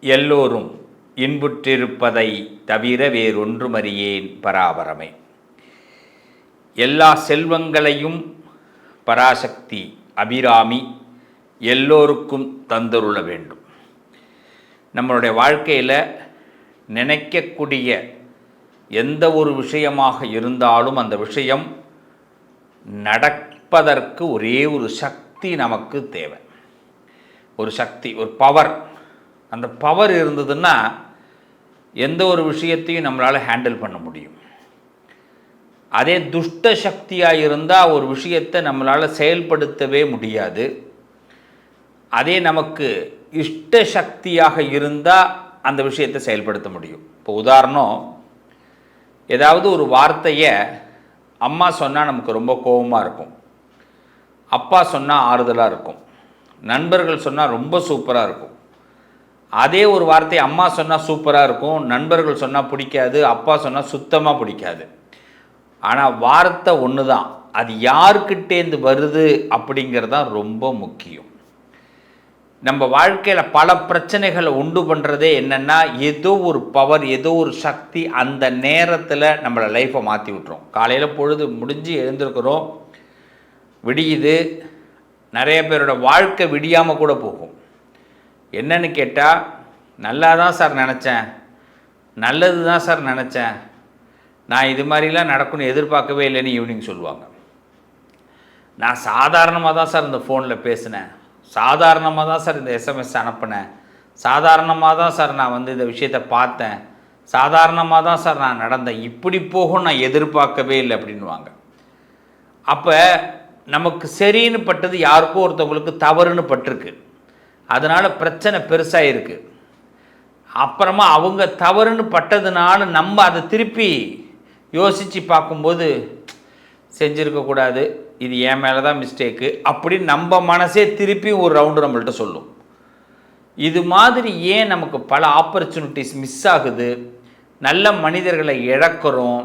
எல்லோரும் இன்புற்றிருப்பதை தவிர வேறொன்றுமறியேன் பராபரமே. எல்லா செல்வங்களையும் பராசக்தி அபிராமி எல்லோருக்கும் தந்தருள வேண்டும். நம்மளுடைய வாழ்க்கையில் நினைக்கக்கூடிய எந்த ஒரு விஷயமாக இருந்தாலும் அந்த விஷயம் நடப்பதற்கு ஒரே ஒரு சக்தி நமக்கு தேவை. ஒரு சக்தி ஒரு பவர் அந்த பவர் இருந்ததுன்னா எந்த ஒரு விஷயத்தையும் நம்மளால் ஹேண்டில் பண்ண முடியும். அதே துஷ்ட சக்தியாக இருந்தால் ஒரு விஷயத்தை நம்மளால் செயல்படுத்தவே முடியாது. அதே நமக்கு இஷ்ட சக்தியாக இருந்தால் அந்த விஷயத்தை செயல்படுத்த முடியும். இப்போ உதாரணம் ஏதாவது ஒரு வார்த்தையை அம்மா சொன்னால் நமக்கு ரொம்ப கோபமாக இருக்கும். அப்பா சொன்னால் ஆறுதலாக இருக்கும். நண்பர்கள் சொன்னால் ரொம்ப சூப்பராக இருக்கும். அதே ஒரு வார்த்தை அம்மா சொன்னால் சூப்பராக இருக்கும் நண்பர்கள் சொன்னால் பிடிக்காது அப்பா சொன்னால் சுத்தமாக பிடிக்காது. ஆனால் வார்த்தை ஒன்று தான் அது யாருக்கிட்டேருந்து வருது அப்படிங்கிறது தான் ரொம்ப முக்கியம். நம்ம வாழ்க்கையில் பல பிரச்சனைகளை உண்டு பண்ணுறதே என்னென்னா ஏதோ ஒரு பவர் ஏதோ ஒரு சக்தி அந்த நேரத்தில் நம்மளை லைஃப்பை மாற்றி விட்டுரும். காலையில் பொழுது முடிஞ்சு எழுந்திருக்கிறோம் விடியுது நிறைய பேரோட வாழ்க்கை விடியாமல் கூட போகும். என்னன்னு கேட்டால் நல்லா தான் சார் நினச்சேன். நல்லது தான் சார் நினச்சேன். நான் இது மாதிரிலாம் நடக்கும்னு எதிர்பார்க்கவே இல்லைன்னு ஈவினிங் சொல்லுவாங்க. நான் சாதாரணமாக தான் சார் இந்த ஃபோனில் பேசினேன். சாதாரணமாக தான் சார் இந்த எஸ்எம்எஸ் அனுப்பினேன். சாதாரணமாக தான் சார் நான் வந்து இந்த விஷயத்தை பார்த்தேன். சாதாரணமாக தான் சார் நான் நடந்தேன். இப்படி போகும் நான் எதிர்பார்க்கவே இல்லை அப்படின்வாங்க அப்போ நமக்கு சரின்னு பட்டது யாருக்கோ ஒருத்தவங்களுக்கு தவறுன்னு பட்டிருக்கு. அதனால் பிரச்சனை பெருசாக இருக்குது அப்புறமா அவங்க தவறுன்னு பட்டதுனால நம்ம அதை திருப்பி யோசித்து பார்க்கும்போது செஞ்சுருக்கக்கூடாது இது என் மேலே தான் மிஸ்டேக்கு அப்படின்னு நம்ம மனசே திருப்பி ஒரு ரவுண்டு நம்மள்கிட்ட சொல்லும். இது மாதிரி ஏன் நமக்கு பல ஆப்பர்ச்சுனிட்டிஸ் மிஸ் ஆகுது? நல்ல மனிதர்களை இழக்கிறோம்.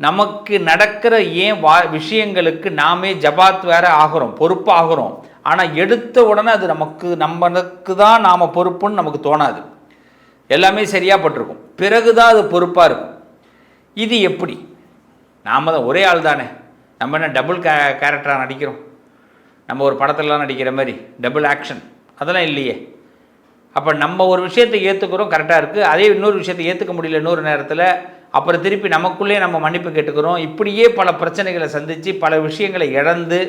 நமக்கு நடக்கிற ஏன் வா விஷயங்களுக்கு நாமே ஜபாத் வேற ஆகிறோம் பொறுப்பாகிறோம். ஆனால் எடுத்த உடனே அது நமக்கு நம்மளுக்கு தான் நாம் பொறுப்புன்னு நமக்கு தோணாது. எல்லாமே சரியாக பட்டிருக்கும். பிறகு தான் அது பொறுப்பாக இருக்கும். இது எப்படி? நாம் தான் ஒரே ஆள் தானே. நம்ம என்ன டபுள் கே கேரக்டராக நடிக்கிறோம்? நம்ம ஒரு படத்துலலாம் நடிக்கிற மாதிரி டபுள் ஆக்ஷன் அதெல்லாம் இல்லையே. அப்போ நம்ம ஒரு விஷயத்தை ஏற்றுக்கிறோம் கரெக்டாக இருக்குது அதே இன்னொரு விஷயத்தை ஏற்றுக்க முடியல இன்னொரு நேரத்தில் அப்புறம் திருப்பி நமக்குள்ளே நம்ம மன்னிப்பு கேட்டுக்கிறோம். இப்படியே பல பிரச்சனைகளை சந்தித்து பல விஷயங்களை இழந்து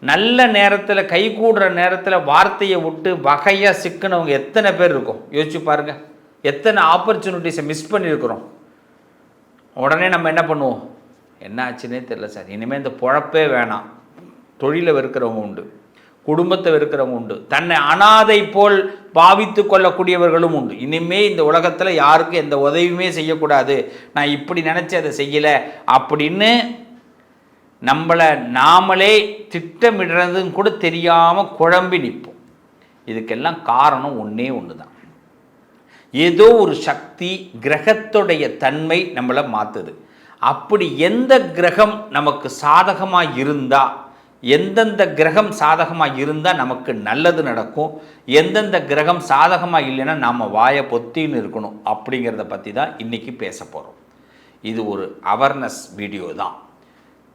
நல்ல நேரத்தில் கை கூடுற நேரத்தில் வார்த்தையை விட்டு வகையாக சிக்கினவங்க எத்தனை பேர் இருக்கும்? யோசிச்சு பாருங்கள் எத்தனை ஆப்பர்ச்சுனிட்டிஸை மிஸ் பண்ணியிருக்கிறோம். உடனே நம்ம என்ன பண்ணுவோம்? என்ன ஆச்சுன்னே தெரில சார். இனிமேல் இந்த பொழப்பே வேணாம். தொழிலை வெறுக்கிறவங்க உண்டு. குடும்பத்தை வெறுக்கிறவங்க உண்டு. தன்னை அனாதை போல் பாவித்து கொள்ளக்கூடியவர்களும் உண்டு. இனிமே இந்த உலகத்தில் யாருக்கும் எந்த உதவியுமே செய்யக்கூடாது. நான் இப்படி நினச்சி அதை செய்யலை. அப்படின்னு நம்மளை நாமளே திட்டமிடுறதுன்னு கூட தெரியாமல் குழம்பி நிற்போம். இதுக்கெல்லாம் காரணம் ஒன்றே ஒன்று தான் ஏதோ ஒரு சக்தி கிரகத்துடைய தன்மை நம்மளை மாற்றுது அப்படி எந்த கிரகம் நமக்கு சாதகமாக இருந்தால் எந்தெந்த கிரகம் சாதகமாக இருந்தால் நமக்கு நல்லது நடக்கும் எந்தெந்த கிரகம் சாதகமாக இல்லைன்னா நாம் வாயை பொத்தின்னு இருக்கணும் அப்படிங்கிறத பற்றி தான் இன்றைக்கி பேச போகிறோம் இது ஒரு அவேர்னஸ் வீடியோ தான்.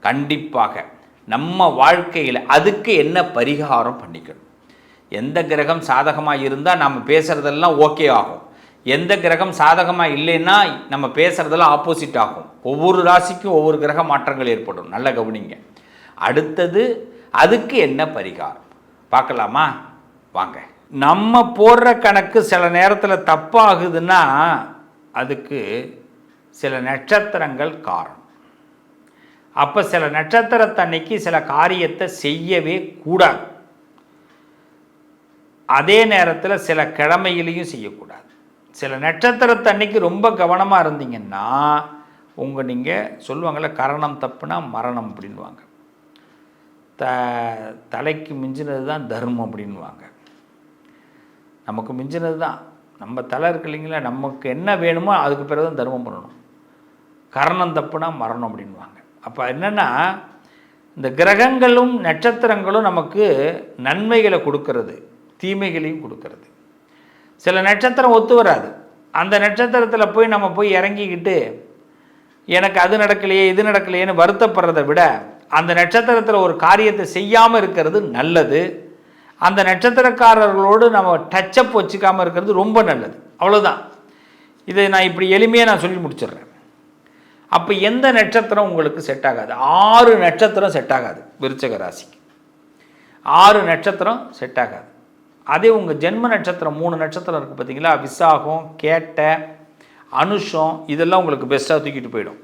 கண்டிப்பாக நம்ம வாழ்க்கையில் அதுக்கு என்ன பரிகாரம் பண்ணிக்கணும்? எந்த கிரகம் சாதகமாக இருந்தால் நம்ம பேசுகிறதெல்லாம் ஓகே ஆகும். எந்த கிரகம் சாதகமாக இல்லைன்னா நம்ம பேசுகிறதெல்லாம் ஆப்போசிட் ஆகும். ஒவ்வொரு ராசிக்கும் ஒவ்வொரு கிரக மாற்றங்கள் ஏற்படும். நல்ல கவனிங்க. அடுத்தது அதுக்கு என்ன பரிகாரம்? பார்க்கலாமா? வாங்க. நம்ம போடுற கணக்கு சில நேரத்தில் தப்பாகுதுன்னா அதுக்கு சில நட்சத்திரங்கள் காரணம். அப்போ சில நட்சத்திரத்தன்னைக்கு சில காரியத்தை செய்யவே கூடாது. அதே நேரத்தில் சில கிழமையிலையும் செய்யக்கூடாது. சில நட்சத்திரத்தன்னைக்கு ரொம்ப கவனமாக இருந்தீங்கன்னா உங்கள் நீங்கள் சொல்லுவாங்கள்ல கரணம் தப்புனா மரணம் அப்படின்வாங்க த தலைக்கு மிஞ்சினது தான் தர்மம் அப்படின்வாங்க நமக்கு மிஞ்சினது தான் நம்ம தலை இருக்கு இல்லைங்களா நமக்கு என்ன வேணுமோ அதுக்கு பிறகு தான் தர்மம் பண்ணணும். கரணம் தப்புனா மரணம் அப்படின்வாங்க அப்போ என்னென்னா இந்த கிரகங்களும் நட்சத்திரங்களும் நமக்கு நன்மைகளை கொடுக்கறது தீமைகளையும் கொடுக்கறது. சில நட்சத்திரம் ஒத்து வராது. அந்த நட்சத்திரத்தில் போய் நம்ம போய் இறங்கிக்கிட்டு எனக்கு அது நடக்கலையே இது நடக்கலையேன்னு வருத்தப்படுறதை விட அந்த நட்சத்திரத்தில் ஒரு காரியத்தை செய்யாமல் இருக்கிறது நல்லது. அந்த நட்சத்திரக்காரர்களோடு நம்ம டச்சப் வச்சுக்காமல் இருக்கிறது ரொம்ப நல்லது. அவ்வளோதான் இதை நான் இப்படி எளிமையாக நான் சொல்லி முடிச்சிடுறேன். அப்போ எந்த நட்சத்திரம் உங்களுக்கு செட் ஆகாது? ஆறு நட்சத்திரம் செட் ஆகாது விருச்சக ராசிக்கு. ஆறு நட்சத்திரம் செட் ஆகாது. அதே உங்கள் ஜென்ம நட்சத்திரம் மூணு நட்சத்திரம் இருக்குது பார்த்தீங்களா விசாகம் கேட்ட அனுஷம் இதெல்லாம் உங்களுக்கு பெஸ்ட்டாக தூக்கிட்டு போயிடும்.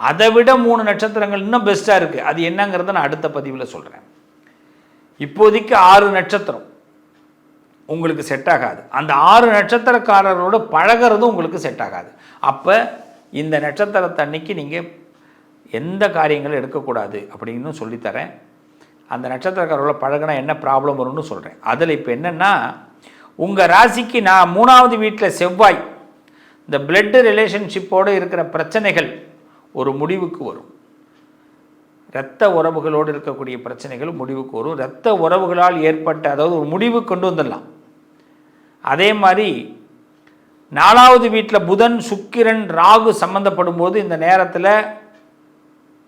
அதை விட மூணு நட்சத்திரங்கள் இன்னும் பெஸ்ட்டாக இருக்குது அது என்னங்கிறத நான் அடுத்த பதிவில் சொல்கிறேன் இப்போதைக்கு ஆறு நட்சத்திரம் உங்களுக்கு செட் ஆகாது. அந்த ஆறு நட்சத்திரக்காரரோட பழகிறதும் உங்களுக்கு செட் ஆகாது. அப்போ இந்த நட்சத்திரத்தை அன்னைக்கு நீங்கள் எந்த காரியங்களும் எடுக்கக்கூடாது அப்படின்னு சொல்லித்தரேன். அந்த நட்சத்திரக்காரர்களோட பழகினா என்ன ப்ராப்ளம் வரும்னு சொல்கிறேன் அதில் இப்போ என்னென்னா உங்கள் ராசிக்கு நான் மூணாவது வீட்டில் செவ்வாய் இந்த பிளட்டு ரிலேஷன்ஷிப்போடு இருக்கிற பிரச்சனைகள் ஒரு முடிவுக்கு வரும். இரத்த உறவுகளோடு இருக்கக்கூடிய பிரச்சனைகள் முடிவுக்கு வரும். இரத்த உறவுகளால் ஏற்பட்ட அதாவது ஒரு முடிவு கொண்டு வந்துடலாம். அதே மாதிரி நாலாவது வீட்டில் புதன் சுக்கிரன் ராகு சம்மந்தப்படும் போது இந்த நேரத்தில்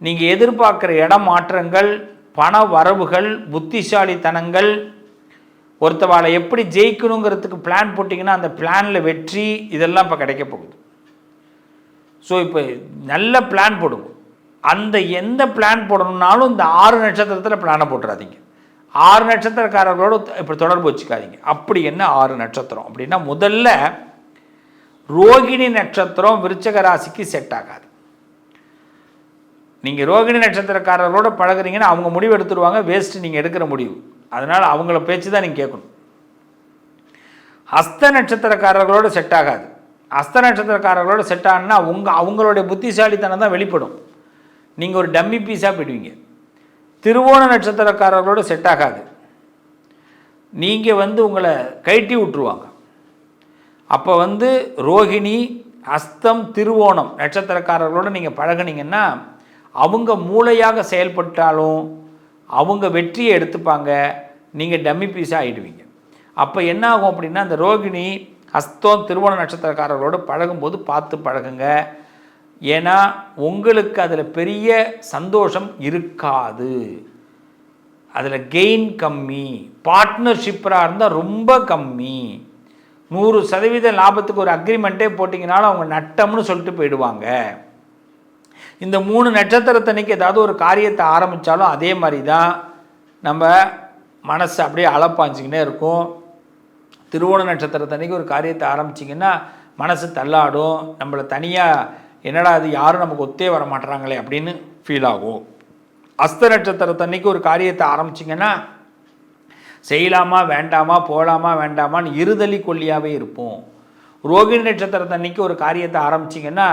நீங்கள் எதிர்பார்க்குற இடம் மாற்றங்கள் பண வரவுகள் புத்திசாலித்தனங்கள் ஒருத்தவாளை எப்படி ஜெயிக்கணுங்கிறதுக்கு பிளான் போட்டிங்கன்னா அந்த பிளானில் வெற்றி இதெல்லாம் இப்போ கிடைக்க போகுது. ஸோ இப்போ நல்ல பிளான் போடுங்க. அந்த எந்த பிளான் போடணும்னாலும் இந்த ஆறு நட்சத்திரத்தில் பிளானை போட்டுறாதீங்க. ஆறு நட்சத்திரக்காரர்களோடு இப்போ தொடர்பு வச்சுக்காதீங்க. அப்படி என்ன ஆறு நட்சத்திரம்? அப்படின்னா முதல்ல ரோகிணி நட்சத்திரம் விருச்சக ராசிக்கு செட் ஆகாது. நீங்கள் ரோகிணி நட்சத்திரக்காரர்களோட பழகுறீங்கன்னா அவங்க முடிவு எடுத்துருவாங்க வேஸ்ட்டு நீங்கள் எடுக்கிற முடிவு. அதனால் அவங்கள பேச்சு தான் நீங்கள் கேட்கணும். ஹஸ்த நட்சத்திரக்காரர்களோடு செட் ஆகாது. ஹஸ்த நட்சத்திரக்காரர்களோட செட் ஆகுனா உங்கள் அவங்களுடைய புத்திசாலித்தனம் தான் வெளிப்படும். நீங்கள் ஒரு டம்மி பீஸாக போயிடுவீங்க. திருவோண நட்சத்திரக்காரர்களோடு செட் ஆகாது. நீங்கள் வந்து உங்களை கைட்டி விட்டுருவாங்க. அப்போ வந்து ரோகிணி அஸ்தம் திருவோணம் நட்சத்திரக்காரர்களோடு நீங்கள் பழகுனீங்கன்னா அவங்க மூளையாக செயல்பட்டாலும் அவங்க வெற்றியை எடுத்துப்பாங்க நீங்கள் டம்மி பீஸாக ஆகிடுவீங்க அப்போ என்ன ஆகும் அப்படின்னா அந்த ரோகிணி அஸ்தம் திருவோண நட்சத்திரக்காரர்களோடு பழகும்போது பார்த்து பழகுங்க. ஏன்னா உங்களுக்கு அதில் பெரிய சந்தோஷம் இருக்காது. அதில் கெயின் கம்மி. பார்ட்னர்ஷிப்பராக இருந்தால் ரொம்ப கம்மி. நூறு சதவீத லாபத்துக்கு ஒரு அக்ரிமெண்ட்டே போட்டிங்கனாலும் அவங்க நட்டம்னு சொல்லிட்டு போயிடுவாங்க. இந்த மூணு நட்சத்திரத்தன்னைக்கு ஏதாவது ஒரு காரியத்தை ஆரம்பித்தாலும் அதே மாதிரி தான் நம்ம மனசு அப்படியே அளப்பாஞ்சிக்கினே இருக்கும். திருவோண நட்சத்திரத்தன்னைக்கு ஒரு காரியத்தை ஆரம்பிச்சிங்கன்னா மனசு தள்ளாடும். நம்மளை தனியாக என்னடா அது யாரும் நமக்கு ஒத்தே வர மாட்டுறாங்களே அப்படின்னு ஃபீல் ஆகும். அஸ்த நட்சத்திரத்தன்னைக்கு ஒரு காரியத்தை ஆரம்பிச்சிங்கன்னா செய்யலாமா வேண்டாமா போகலாமா வேண்டாமான்னு இருதலி கொல்லியாகவே இருப்போம். ரோகிணி நட்சத்திரத்தன்னைக்கு ஒரு காரியத்தை ஆரம்பிச்சிங்கன்னா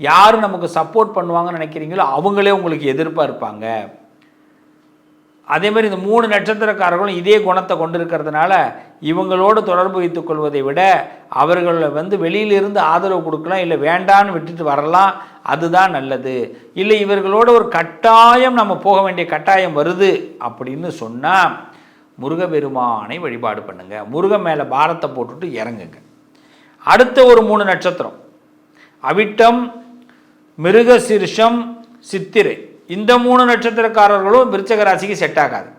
யார் நமக்கு சப்போர்ட் பண்ணுவாங்கன்னு நினைக்கிறீங்களோ அவங்களே உங்களுக்கு எதிர்ப்பாக இருப்பாங்க. அதே மாதிரி இந்த மூணு நட்சத்திரக்காரர்களும் இதே குணத்தை கொண்டு இருக்கிறதுனால இவங்களோடு தொடர்பு வைத்துக் கொள்வதை விட அவர்களை வந்து வெளியிலிருந்து ஆதரவு கொடுக்கலாம் இல்லை வேண்டான்னு விட்டுட்டு வரலாம் அதுதான் நல்லது. இல்லை இவர்களோட ஒரு கட்டாயம் நம்ம போக வேண்டிய கட்டாயம் வருது அப்படின்னு சொன்னால் முருகபெருமானை வழிபாடு பண்ணுங்க. முருகன் மேலே பாரத்தை போட்டுட்டு இறங்குங்க. அடுத்த ஒரு மூணு நட்சத்திரம். அவிட்டம் மிருகசீர்ஷம் சித்திரை. இந்த மூணு நட்சத்திரக்காரர்களும் விருச்சக ராசிக்கு செட் ஆகாது.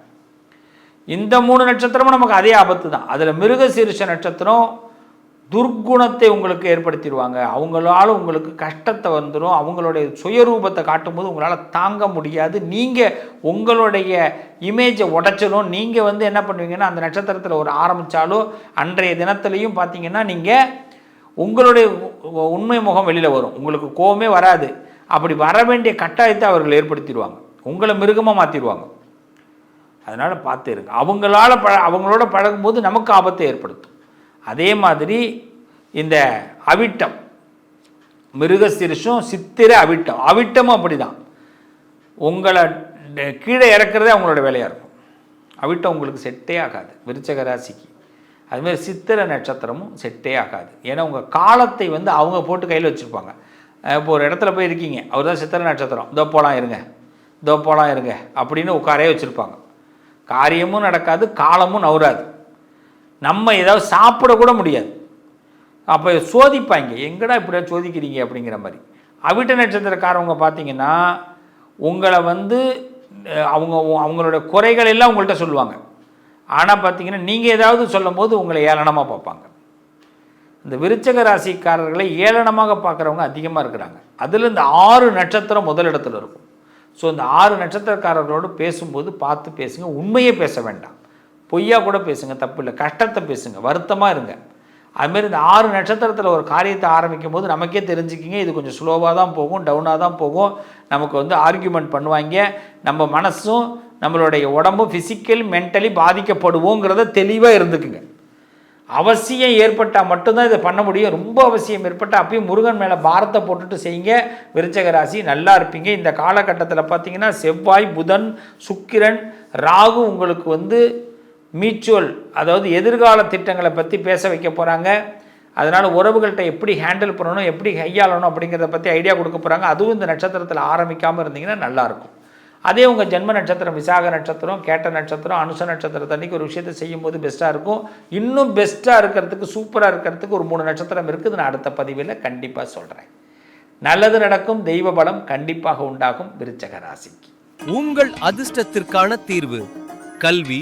இந்த மூணு நட்சத்திரமும் நமக்கு அதே ஆபத்து தான் அதில் மிருகசீர்ஷ நட்சத்திரம் துர்க்குணத்தை உங்களுக்கு ஏற்படுத்திடுவாங்க. அவங்களால உங்களுக்கு கஷ்டத்தை வந்துடும் அவங்களுடைய சுயரூபத்தை காட்டும்போது உங்களால் தாங்க முடியாது. நீங்கள் உங்களுடைய இமேஜை உடைச்சிடும் நீங்கள் வந்து என்ன பண்ணுவீங்கன்னா அந்த நட்சத்திரத்தில் ஒரு ஆரம்பித்தாலோ அன்றைய தினத்துலையும் பார்த்தீங்கன்னா நீங்கள் உங்களுடைய உண்மை முகம் வெளியில் வரும். உங்களுக்கு கோவமே வராது. அப்படி வர வேண்டிய கட்டாயத்தை அவர்கள் ஏற்படுத்திடுவாங்க. உங்களை மிருகமாக மாற்றிடுவாங்க அதனால் பார்த்து இருங்க. அவங்களால பழ அவங்களோட பழகும்போது நமக்கு ஆபத்தை ஏற்படுத்தும். அதே மாதிரி இந்த அவிட்டம் மிருகசிரிஷும் சித்திர அவிட்டம். அவிட்டமும் அப்படி தான் உங்களை கீழே இறக்குறதே அவங்களோட வேலையாக இருக்கும். அவிட்டம் உங்களுக்கு செட்டே ஆகாது விருச்சக ராசிக்கு. அதுமாதிரி சித்திர நட்சத்திரமும் செட்டே ஆகாது. ஏன்னா உங்கள் காலத்தை வந்து அவங்க போட்டு கையில் வச்சுருப்பாங்க. இப்போ ஒரு இடத்துல போய் இருக்கீங்க அவர் தான் சித்திர நட்சத்திரம். இதோ போலாம் இருங்க இதோ போலாம் இருங்க அப்படின்னு உட்காரே வச்சுருப்பாங்க. காரியமும் நடக்காது காலமும் நவராது நம்ம ஏதாவது சாப்பிட கூட முடியாது. அப்போ சோதிப்பாங்க எங்கடா இப்படியா சோதிக்கிறீங்க? அப்படிங்கிற மாதிரி. அவிட்ட நட்சத்திரக்காரவங்க பார்த்தீங்கன்னா உங்களை வந்து அவங்க அவங்களோட குறைகள் எல்லாம் உங்கள்கிட்ட சொல்லுவாங்க. ஆனால் பார்த்தீங்கன்னா நீங்கள் ஏதாவது சொல்லும் போது உங்களை ஏளனமாக பார்ப்பாங்க. இந்த விருச்சக ராசிக்காரர்களை ஏளனமாக பார்க்குறவங்க அதிகமாக இருக்கிறாங்க. அதில் இந்த ஆறு நட்சத்திரம் முதலிடத்தில் இருக்கும். ஸோ இந்த ஆறு நட்சத்திரக்காரர்களோடு பேசும்போது பார்த்து பேசுங்க உண்மையே பேச வேண்டாம். பொய்யா கூட பேசுங்க தப்பு இல்லை. கஷ்டத்தை பேசுங்க வருத்தமாக இருங்க. அதுமாரி இந்த ஆறு நட்சத்திரத்தில் ஒரு காரியத்தை ஆரம்பிக்கும் போது நமக்கே தெரிஞ்சுக்கிங்க இது கொஞ்சம் ஸ்லோவாக தான் போகும் டவுனாக தான் போகும். நமக்கு வந்து ஆர்கியூமெண்ட் பண்ணுவாங்க. நம்ம மனசும் நம்மளுடைய உடம்பும் ஃபிசிக்கல் மென்டலி பாதிக்கப்படுவோங்கிறத தெளிவாக இருந்துக்குங்க. அவசியம் ஏற்பட்டால் மட்டும்தான் இதை பண்ண முடியும். ரொம்ப அவசியம் ஏற்பட்டால் அப்பயும் முருகன் மேலே பாரத்தை போட்டுட்டு செய்யுங்க. விருச்சக ராசி நல்லா இருப்பீங்க. இந்த காலகட்டத்தில் பார்த்தீங்கன்னா செவ்வாய் புதன் சுக்கிரன் ராகு உங்களுக்கு வந்து மியூச்சுவல் அதாவது எதிர்கால திட்டங்களை பற்றி பேச வைக்க போகிறாங்க அதனால் உறவுகள்கிட்ட எப்படி ஹேண்டில் பண்ணணும் எப்படி கையாளணும் அப்படிங்கிறத பற்றி ஐடியா கொடுக்க போகிறாங்க அதுவும் இந்த நட்சத்திரத்தில் ஆரம்பிக்காமல் இருந்தீங்கன்னா நல்லாயிருக்கும் அதே உங்கள் ஜென்ம நட்சத்திரம் விசாக நட்சத்திரம் கேட்ட நட்சத்திரம் அனுச நட்சத்திரத்தை அன்றைக்கி ஒரு விஷயத்தை செய்யும்போது பெஸ்ட்டாக இருக்கும். இன்னும் பெஸ்ட்டாக இருக்கிறதுக்கு சூப்பராக இருக்கிறதுக்கு ஒரு மூணு நட்சத்திரம் இருக்குது நான் அடுத்த பதிவில் கண்டிப்பாக சொல்கிறேன் நல்லது நடக்கும் தெய்வ பலம் கண்டிப்பாக உண்டாகும் விருச்சக ராசிக்கு. உங்கள் அதிர்ஷ்டத்திற்கான தீர்வு கல்வி